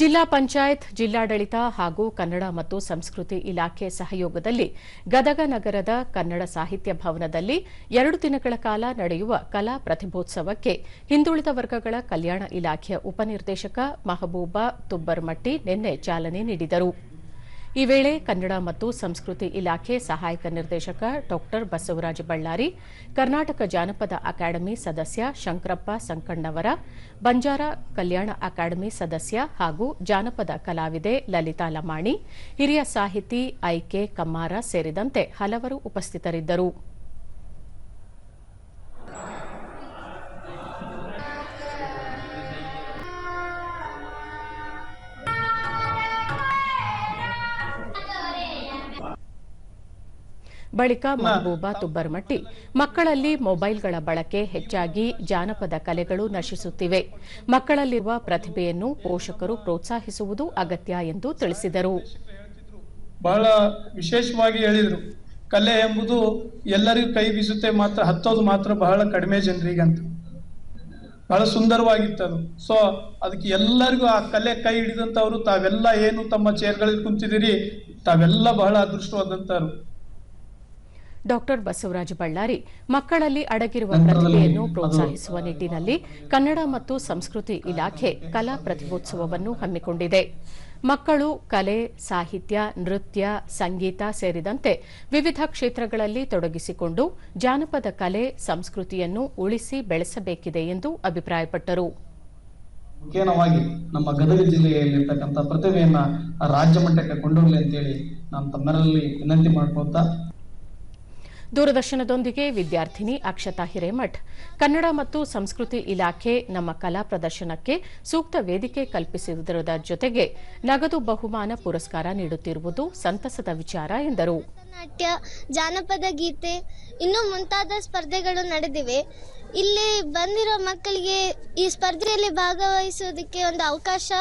ಜಿಲ್ಲಾ ಪಂಚಾಯತ್, ಜಿಲ್ಲಾಡಳಿತ ಹಾಗೂ ಕನ್ನಡ ಮತ್ತು ಸಂಸ್ಕೃತಿ ಇಲಾಖೆ ಸಹಯೋಗದಲ್ಲಿ ಗದಗ ನಗರದ ಕನ್ನಡ ಸಾಹಿತ್ಯ ಭವನದಲ್ಲಿ ಎರಡು ದಿನಗಳ ಕಾಲ ನಡೆಯುವ ಕಲಾ ಪ್ರತಿಭೋತ್ಸವಕ್ಕೆ ಹಿಂದುಳಿದ ವರ್ಗಗಳ ಕಲ್ಯಾಣ ಇಲಾಖೆಯ ಉಪನಿರ್ದೇಶಕ ಮಹಬೂಬಾ ತುಬ್ಬರ್ಮಟ್ಟಿ ನಿನ್ನೆ ಚಾಲನೆ ನೀಡಿದರು. ಈ ವೇಳೆ ಕನ್ನಡ ಮತ್ತು ಸಂಸ್ಕೃತಿ ಇಲಾಖೆ ಸಹಾಯಕ ನಿರ್ದೇಶಕ ಡಾಕ್ಟರ್ ಬಸವರಾಜ ಬಳ್ಳಾರಿ, ಕರ್ನಾಟಕ ಜಾನಪದ ಅಕಾಡೆಮಿ ಸದಸ್ಯ ಶಂಕರಪ್ಪ ಸಂಕಣ್ಣವರ, ಬಂಜಾರ ಕಲ್ಯಾಣ ಅಕಾಡೆಮಿ ಸದಸ್ಯ ಹಾಗೂ ಜಾನಪದ ಕಲಾವಿದೆ ಲಲಿತಾ ಲಮಾಣಿ, ಹಿರಿಯ ಸಾಹಿತಿ ಐಕೆ ಕಮ್ಮಾರ ಸೇರಿದಂತೆ ಹಲವರು ಉಪಸ್ಥಿತರಿದ್ದರು. ಬಳಿಕ ಮಹಬೂಬಾ ತುಬ್ಬರ್ಮಟ್ಟಿ. ಮಕ್ಕಳಲ್ಲಿ ಮೊಬೈಲ್ಗಳ ಬಳಕೆ ಹೆಚ್ಚಾಗಿ ಜಾನಪದ ಕಲೆಗಳು ನಶಿಸುತ್ತಿವೆ. ಮಕ್ಕಳಲ್ಲಿರುವ ಪ್ರತಿಭೆಯನ್ನು ಪೋಷಕರು ಪ್ರೋತ್ಸಾಹಿಸುವುದು ಅಗತ್ಯ ಎಂದು ತಿಳಿಸಿದರು. ಬಹಳ ವಿಶೇಷವಾಗಿ ಹೇಳಿದರು. ಕಲೆ ಎಂಬುದು ಎಲ್ಲರಿಗೂ ಕೈ ಬೀಸುತ್ತೆ ಮಾತ್ರ, ಹತ್ತೋದು ಮಾತ್ರ ಬಹಳ ಕಡಿಮೆ ಜನರಿಗಂತ ಬಹಳ ಸುಂದರವಾಗಿತ್ತು ಸೊ ಅದಕ್ಕೆ ಎಲ್ಲರಿಗೂ ಆ ಕಲೆ ಕೈ ಹಿಡಿದಂತವ್ರು ತಾವೆಲ್ಲ ಏನು ತಮ್ಮ ಚೇರ್ಗಳಲ್ಲಿ ಕುಂತಿದ್ದೀರಿ, ತಾವೆಲ್ಲ ಬಹಳ ಅದೃಷ್ಟವಾದಂತವ್ರು ಡಾ ಬಸವರಾಜ ಬಳ್ಳಾರಿ ಮಕ್ಕಳಲ್ಲಿ ಅಡಗಿರುವ ಪ್ರತಿಭೆಯನ್ನು ಪ್ರೋತ್ಸಾಹಿಸುವ ನಿಟ್ಟಿನಲ್ಲಿ ಕನ್ನಡ ಮತ್ತು ಸಂಸ್ಕೃತಿ ಇಲಾಖೆ ಕಲಾ ಪ್ರತಿಭೋತ್ಸವವನ್ನು ಹಮ್ಮಿಕೊಂಡಿದೆ. ಮಕ್ಕಳು ಕಲೆ ಸಾಹಿತ್ಯ ನೃತ್ಯ ಸಂಗೀತ ಸೇರಿದಂತೆ ವಿವಿಧ ಕ್ಷೇತ್ರಗಳಲ್ಲಿ ತೊಡಗಿಸಿಕೊಂಡು ಜಾನಪದ ಕಲೆ ಸಂಸ್ಕೃತಿಯನ್ನು ಉಳಿಸಿ ಬೆಳೆಸಬೇಕಿದೆ ಎಂದು ಅಭಿಪ್ರಾಯಪಟ್ಟರು. ಮುಖ್ಯವಾಗಿ ನಮ್ಮ ಗದಗ ಜಿಲ್ಲೆಯಲ್ಲಿರ್ತಕ್ಕಂಥ ಪ್ರತಿಭೆಯನ್ನ ರಾಜ್ಯ ಮಟ್ಟಕ್ಕೆ ಕೊಂಡೋಗ್ಲಿ ಅಂತೇಳಿ ನಾನು ತಮ್ಮರಲ್ಲಿ ವಿನಂತಿ ಮಾಡ್ಕೊತಾ ದೂರದರ್ಶನದೊಂದಿಗೆ ವಿದ್ಯಾರ್ಥಿನಿ ಅಕ್ಷತಾ ಹಿರೇಮಠ್. ಕನ್ನಡ ಮತ್ತು ಸಂಸ್ಕೃತಿ ಇಲಾಖೆ ನಮ್ಮ ಕಲಾ ಪ್ರದರ್ಶನಕ್ಕೆ ಸೂಕ್ತ ವೇದಿಕೆ ಕಲ್ಪಿಸಿರುವುದರ ಜೊತೆಗೆ ನಗದು ಬಹುಮಾನ ಪುರಸ್ಕಾರ ನೀಡುತ್ತಿರುವುದು ಸಂತಸದ ವಿಚಾರ ಎಂದರು. ನಾಟ್ಯ, ಜಾನಪದ ಗೀತೆ, ಇನ್ನೂ ಮುಂತಾದ ಸ್ಪರ್ಧೆಗಳು ನಡೆದಿವೆ. ಇಲ್ಲಿ ಬಂದಿರೋ ಮಕ್ಕಳಿಗೆ ಈ ಸ್ಪರ್ಧೆಯಲ್ಲಿ ಭಾಗವಹಿಸುವುದಕ್ಕೆ ಒಂದು ಅವಕಾಶ